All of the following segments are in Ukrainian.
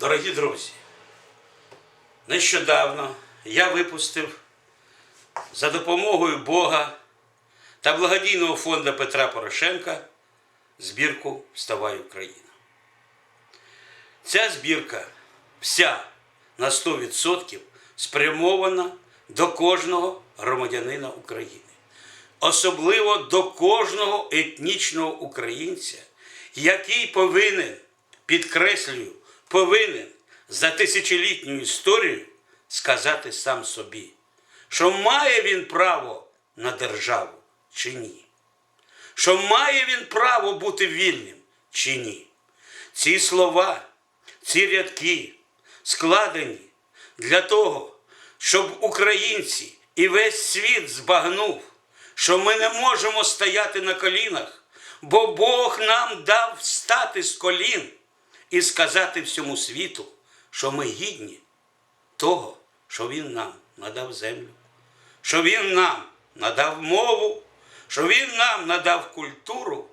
Дорогі друзі, нещодавно я випустив за допомогою Бога та благодійного фонду Петра Порошенка збірку Вставай Україна. Ця збірка вся на 100% спрямована до кожного громадянина України, особливо до кожного етнічного українця, який повинен, підкреслюю, повинен за тисячолітню історію сказати сам собі, що має він право на державу чи ні, що має він право бути вільним чи ні. Ці слова, ці рядки складені для того, щоб українці і весь світ збагнув, що ми не можемо стояти на колінах, бо Бог нам дав встати з колін і сказати всьому світу, що ми гідні того, що Він нам надав землю, що Він нам надав мову, що Він нам надав культуру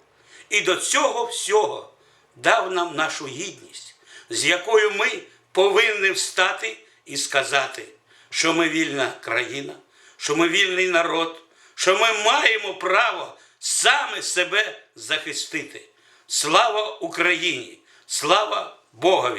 і до цього всього дав нам нашу гідність, з якою ми повинні встати і сказати, що ми вільна країна, що ми вільний народ, що ми маємо право саме себе захистити. Слава Україні! Слава Богові!